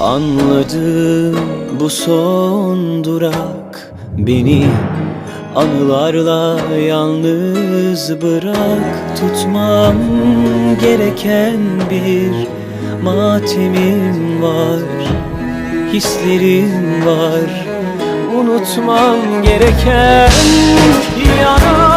Anladım bu son durak. Beni anılarla yalnız bırak. Tutmam gereken bir matemim var. Hislerim var. Unutmam gereken Yanar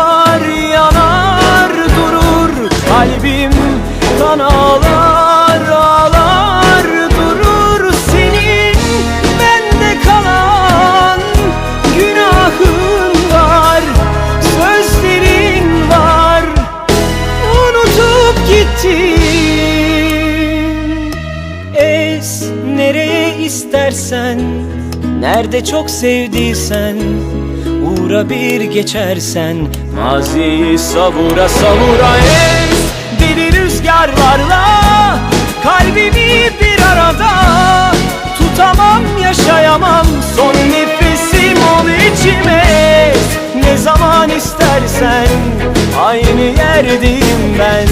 istersen Nerede çok sevdiysen Uğra bir geçersen Maziyi savura savura Es deli rüzgarlarla Kalbimi bir arada Tutamam yaşayamam. Son nefesim ol içime Ne zaman istersen Aynı yerdeyim ben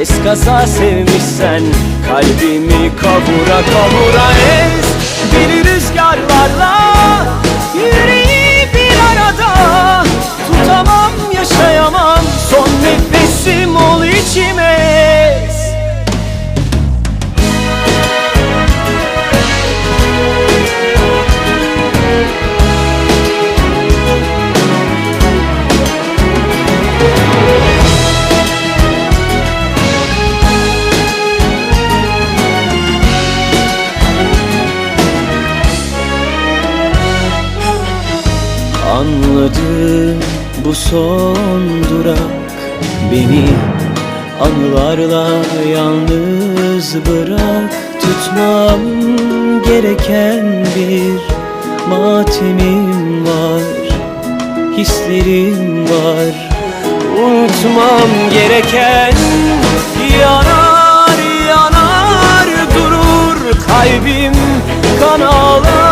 Eskaza sevmişsen Kalbimi kavura kavura ez Deli rüzgarlarla bu son durak Beni anılarla yalnız bırak. Tutmam gereken bir matemim var Hislerim var. Unutmam gereken Yanar yanar durur Kalbim kan ağlar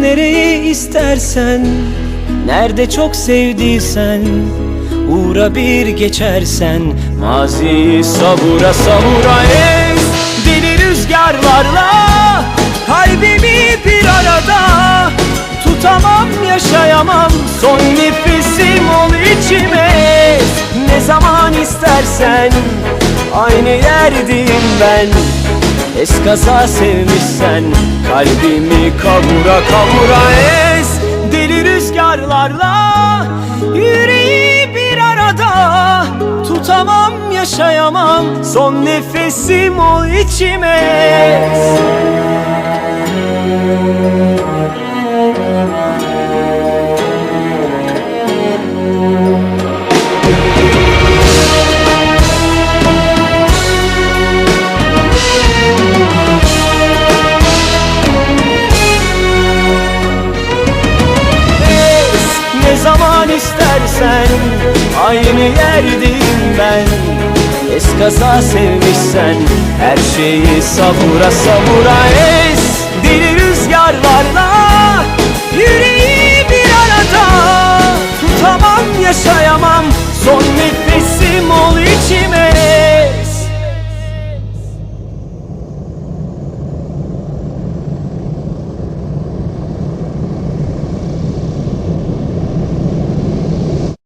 nereye istersen Nerede çok sevdiysen Uğra bir geçersen. Maziyi savura savura es Deli rüzgarlarla Kalbimi bir arada Tutamam yaşayamam. Son nefesim ol içime Ne zaman istersen Aynı yerdeyim ben Eskaza sevmişsen Kalbimi kavura kavura ez Deli rüzgarlarla Yüreği bir arada Tutamam yaşayamam. Son nefesim ol içime. Es Aynı yerdeyim ben. Eskaza sevmişsen Her şeyi savura savura es. Deli rüzgarlarla Yüreği